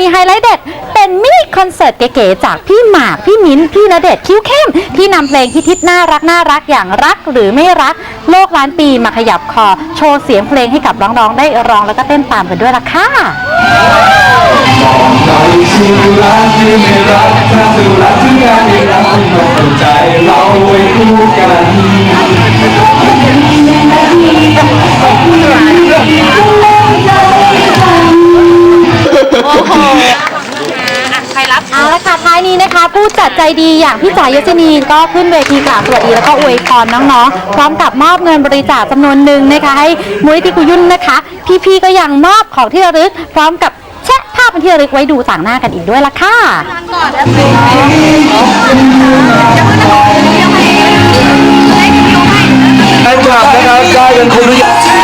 มีไฮไลท์เด็ด เป็นมินิคอนเสิร์ตเก๋ๆจากพี่หมาก พี่มิ้น พี่ณเดชน์คิ้วเข้ม ที่นำเพลงฮิตๆน่ารักน่ารักอย่างรักหรือไม่รัก โลกล้านปีมาขยับคอ โชว์เสียงเพลงให้กับน้องๆได้ร้องแล้วก็เต้นตามกันด้วยล่ะค่ะ เราชื่อรักที่ไม่รักถ้าเธอรักถึงการไม่รักต้องเข้าใจเราไว้คู่กัน นี้นะคะ ผู้จัดใจดีอย่างพี่จ๋ายศนีก็ขึ้นเวทีกล่าวสวัสดีแล้วก็อวยพรน้องๆ พร้อมกับมอบเงินบริจาคจำนวนหนึ่งนะคะ ให้มูลนิธิกุยุ่นนะคะ พี่ๆก็ยังมอบของที่ระลึก พร้อมกับแชะภาพเป็นที่ระลึกไว้ดูต่างหน้ากันอีกด้วยล่ะค่ะแฟนคลับนะครับก็ยังคงรู้ก็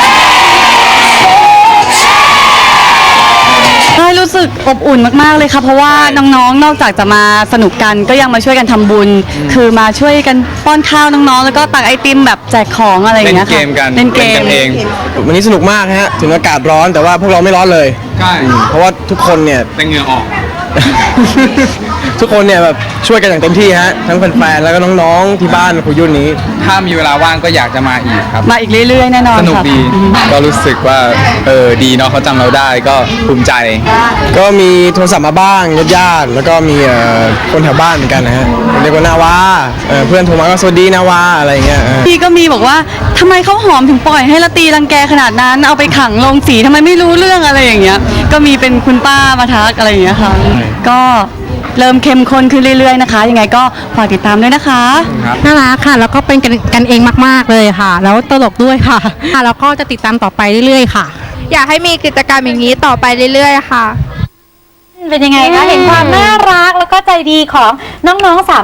รู้สึกอบอุ่นมากๆเลยค่ะ เพราะว่าน้องๆ นอกจากจะมาสนุกกันก็ยังมาช่วยกันทำบุญ คือมาช่วยกันป้อนข้าวน้องๆ แล้วก็ตักไอติมแบบแจกของอะไรอย่างเล่นเงี้ยเกค่ะมกันเล่นเกม เองวันนี้สนุกมากฮะ ถึงอากาศร้อนแต่ว่าพวกเราไม่ร้อนเลย ใช่เพราะว่าทุกคนเนี่ย แต่เหงื่อออก ทุกคนเนี่ยแบบช่วยกันอย่างเต็มที่ฮะ ทั้งแฟนๆแล้วก็น้องๆที่บ้านครูยุ่นนี้ ถ้ามีเวลาว่างก็อยากจะมาอีกครับ มาอีกเรื่อยๆ แน่นอนสนุกค่ะดี ก็รู้สึกว่า เออ ดีเนาะเขาจำเราได้ก็ภูมิใจ ก็มีโทรศัพท์มาบ้างญาติๆแล้วก็มีเอ่อคนแถวบ้านเหมือนกันนะฮะเรียกว่านาวาเอ่อเพื่อนโทรมาก็สวัสดีนาวาอะไรอย่างเงี้ยเออ พี่ก็มีบอกว่าทำไมเขาหอมถึงปล่อยให้ละตีรังแกขนาดนั้น เอาไปขังลงสีทำไมไม่รู้เรื่องอะไรอย่างเงี้ย ก็มีเป็นคุณป้ามาทักอะไรอย่างเงี้ยค่ะ ก็เริ่มเข้มข้นขึ้นเรื่อยๆนะคะ ยังไงก็ฝากติดตามด้วยนะคะน่ารักค่ะ แล้วก็เป็นกันกันเองมาก ๆ เลยค่ะ แล้วตลกด้วยค่ะค่ะแล้วก็จะติดตามต่อไปเรื่อยๆ ค่ะ อยากให้มีกิจกรรมอย่างนี้ต่อไปเรื่อยๆ ค่ะ เป็นยังไงคะ เห็นความน่ารักแล้วก็ใจดีของน้องๆสาม